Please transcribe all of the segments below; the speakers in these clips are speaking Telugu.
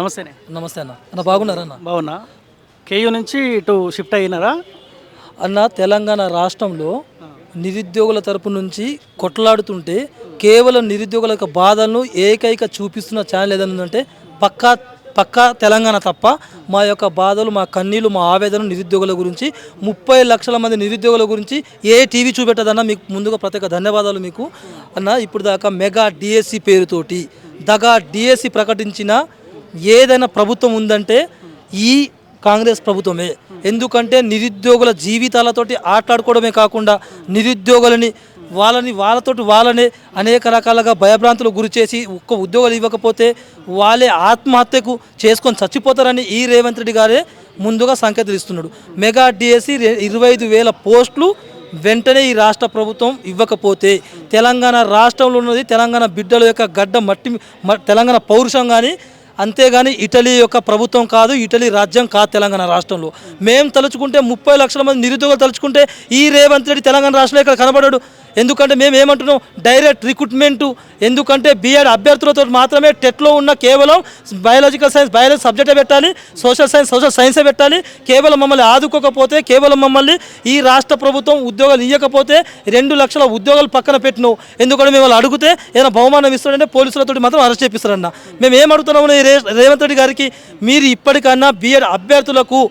నమస్తేనే. నమస్తే అన్న. అన్న బాగున్నారా అన్న? బాగున్నా. కేయూ నుంచి ఇటు షిఫ్ట్ అయినారా? అన్న తెలంగాణ రాష్ట్రంలో నిరుద్యోగుల తరపు నుంచి కొట్లాడుతుంటే కేవలం నిరుద్యోగుల యొక్క బాధలను ఏకైక చూపిస్తున్న ఛానల్ ఏదైనా ఉందంటే పక్కా పక్కా తెలంగాణ తప్ప మా యొక్క బాధలు మా కన్నీళ్ళు మా ఆవేదన నిరుద్యోగుల గురించి ముప్పై లక్షల మంది నిరుద్యోగుల గురించి ఏ టీవీ చూపెట్టదన్న మీకు ముందుగా ప్రత్యేక ధన్యవాదాలు మీకు. అన్న ఇప్పుడు దాకా మెగా డిఎస్సి పేరుతోటి దగా డిఎస్సి ప్రకటించిన ఏదైనా ప్రభుత్వం ఉందంటే ఈ కాంగ్రెస్ ప్రభుత్వమే. ఎందుకంటే నిరుద్యోగుల జీవితాలతోటి ఆటలాడుకోవడమే కాకుండా నిరుద్యోగులని వాళ్ళని వాళ్ళతోటి వాళ్ళనే అనేక రకాలుగా భయభ్రాంతులు గురి చేసి ఒక్క ఉద్యోగాలు ఇవ్వకపోతే వాళ్ళే ఆత్మహత్యకు చేసుకొని చచ్చిపోతారని ఈ రేవంత్ రెడ్డి గారే ముందుగా సంకేతాలు ఇస్తున్నాడు మెగా డిఎస్సి ఇరవై ఐదు వేల పోస్టులు వెంటనే ఈ రాష్ట్ర ప్రభుత్వం ఇవ్వకపోతే తెలంగాణ రాష్ట్రంలో ఉన్నది తెలంగాణ బిడ్డల యొక్క గడ్డ మట్టి మ- తెలంగాణ పౌరుషం కానీ అంతేగాని ఇటలీ యొక్క ప్రభుత్వం కాదు ఇటలీ రాజ్యం కాదు తెలంగాణ రాష్ట్రంలో. మేము తలుచుకుంటే ముప్పై లక్షల మంది నిరుద్యోగులు తలుచుకుంటే ఈ రేవంత్ రెడ్డి తెలంగాణ రాష్ట్రంలో ఇక్కడ కనబడాడు. ఎందుకంటే మేము ఏమంటున్నాం డైరెక్ట్ రిక్రూట్మెంట్ ఎందుకంటే బీఎడ్ అభ్యర్థులతో మాత్రమే టెట్లో ఉన్న కేవలం బయాలజికల్ సైన్స్ బయాలజీ సబ్జెక్టే పెట్టాలి సోషల్ సైన్స్ సోషల్ సైన్సే పెట్టాలి కేవలం మమ్మల్ని ఆదుకోకపోతే కేవలం మమ్మల్ని ఈ రాష్ట్ర ప్రభుత్వం ఉద్యోగాలు ఇవ్వకపోతే రెండు లక్షల ఉద్యోగాలు పక్కన పెట్టినావు. ఎందుకంటే మేము వాళ్ళు అడిగితే ఏదైనా బహుమానం ఇస్తాడంటే పోలీసులతో మాత్రం అరెస్ట్ చేపిస్తారన్న. మేము ఏం అడుగుతున్నాము ఈ రే- రేవంత్ రెడ్డి గారికి? మీరు ఇప్పటికన్నా బీఎడ్ అభ్యర్థులకు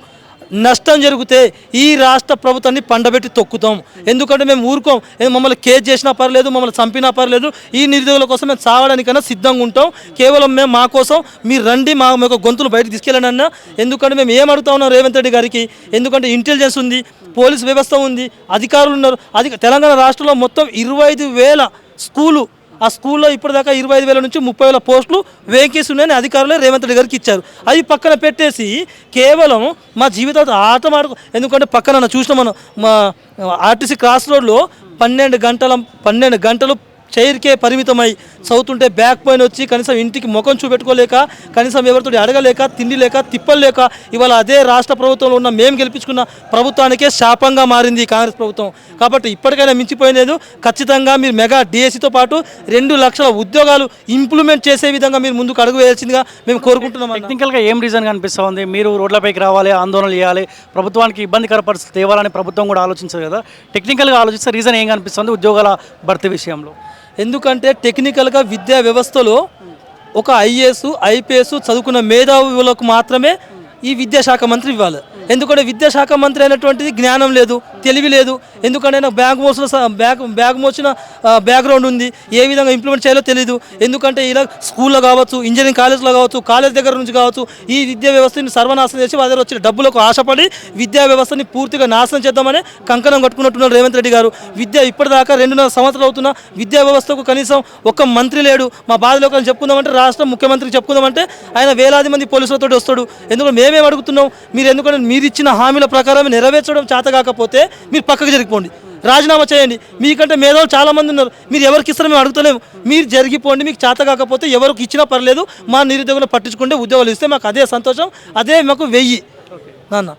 నష్టం జరిగితే ఈ రాష్ట్ర ప్రభుత్వాన్ని పండబెట్టి తొక్కుతాం. ఎందుకంటే మేము ఊరుకోం. మమ్మల్ని కేసు చేసినా పర్లేదు మమ్మల్ని చంపినా పర్లేదు. ఈ నిరుద్యోగుల కోసం మేము చావడానికైనా సిద్ధంగా ఉంటాం. కేవలం మేము మా కోసం మీరు రండి మా యొక్క గొంతులు బయటకు తీసుకెళ్ళండి ఎందుకంటే మేము ఏం అడుగుతా ఉన్నాం రేవంత్ రెడ్డి గారికి? ఎందుకంటే ఇంటెలిజెన్స్ ఉంది పోలీస్ వ్యవస్థ ఉంది అధికారులు ఉన్నారు. అది తెలంగాణ రాష్ట్రంలో మొత్తం ఇరవై ఐదు వేల స్కూలు ఆ స్కూల్లో ఇప్పటిదాకా ఇరవై ఐదు వేల నుంచి ముప్పై వేల పోస్టులు వేకెన్సీ ఉన్నాయని అధికారులే రేవంత్ రెడ్డి గారికి ఇచ్చారు. అవి పక్కన పెట్టేసి కేవలం మా జీవితాలతో ఆట ఎందుకంటే పక్కన చూసిన మనం మా ఆర్టీసీ క్రాస్ రోడ్లో పన్నెండు గంటల పన్నెండు గంటలు చైర్కే పరిమితమై చదువుతుంటే బ్యాక్ పైన వచ్చి కనీసం ఇంటికి ముఖం చూపెట్టుకోలేక కనీసం ఎవరితో అడగలేక తిండి లేక తిప్పలు లేక ఇవాళ అదే రాష్ట్ర ప్రభుత్వంలో ఉన్న మేము గెలిపించుకున్న ప్రభుత్వానికే శాపంగా మారింది కాంగ్రెస్ ప్రభుత్వం. కాబట్టి ఇప్పటికైనా మించిపోయినలేదు ఖచ్చితంగా మీరు మెగా డిఎస్సితో పాటు రెండు లక్షల ఉద్యోగాలు ఇంప్లిమెంట్ చేసే విధంగా మీరు ముందుకు అడుగు వేయాల్సిందిగా మేము కోరుకుంటున్నాం టెక్నికల్గా ఏం రీజన్ కనిపిస్తూ ఉంది? మీరు రోడ్లపైకి రావాలి ఆందోళన చేయాలి ప్రభుత్వానికి ఇబ్బందికర పరిస్థితి తేవాలని ప్రభుత్వం కూడా ఆలోచించదు కదా. టెక్నికల్గా ఆలోచిస్తే రీజన్ ఏం కనిపిస్తుంది? ఉద్యోగాల భర్తీ విషయంలో. ఎందుకంటే టెక్నికల్గా విద్యా వ్యవస్థలో ఒక ఐఏఎస్ ఐపీఎస్ చదువుకున్న మేధావులకు మాత్రమే ఈ విద్యాశాఖ మంత్రి ఇవ్వాలి. ఎందుకంటే విద్యాశాఖ మంత్రి అయినటువంటిది జ్ఞానం లేదు తెలివి లేదు. ఎందుకంటే నాకు బ్యాగ్ మోసిన స- బ్యాగ్ బ్యాగ్ మోసిన బ్యాక్గ్రౌండ్ ఉంది. ఏ విధంగా ఇంప్లిమెంట్ చేయాలో తెలియదు ఎందుకంటే ఇలా స్కూల్లో కావచ్చు ఇంజనీరింగ్ కాలేజ్లో కావచ్చు కాలేజ్ దగ్గర నుంచి కావచ్చు ఈ విద్యా వ్యవస్థని సర్వనాశనం చేసి వాళ్ళ దగ్గర వచ్చిన డబ్బులకు ఆశపడి విద్యా వ్యవస్థని పూర్తిగా నాశనం చేద్దామని కంకణం కట్టుకున్నట్టున్నారు రేవంత్ రెడ్డి గారు. విద్య ఇప్పటిదాకా రెండున్నర సంవత్సరాలు అవుతున్న విద్యా వ్యవస్థకు కనీసం ఒక్క మంత్రి లేడు. మా బాధలోకాలను చెప్పుకుందామంటే రాష్ట్రం ముఖ్యమంత్రికి చెప్పుకుందామంటే ఆయన వేలాది మంది పోలీసులతో వస్తాడు. ఎందుకంటే మేమేం అడుగుతున్నాం? మీరు ఎందుకంటే మీరు ఇచ్చిన హామీల ప్రకారం నెరవేర్చడం చేత కాకపోతే మీరు పక్కకు జరిగిపోండి. రాజీనామా చేయండి. మీకంటే మేధావులు చాలామంది ఉన్నారు. మీరు ఎవరికి ఇస్తారో మేము అడుగుతలేము. మీరు జరిగిపోండి. మీకు చేత కాకపోతే ఎవరికి ఇచ్చినా పర్లేదు. మా నిరుద్యోగులు పట్టించుకుంటే ఉద్యోగాలు ఇస్తే మాకు అదే సంతోషం. అదే మాకు వెయ్యి. నాన్న.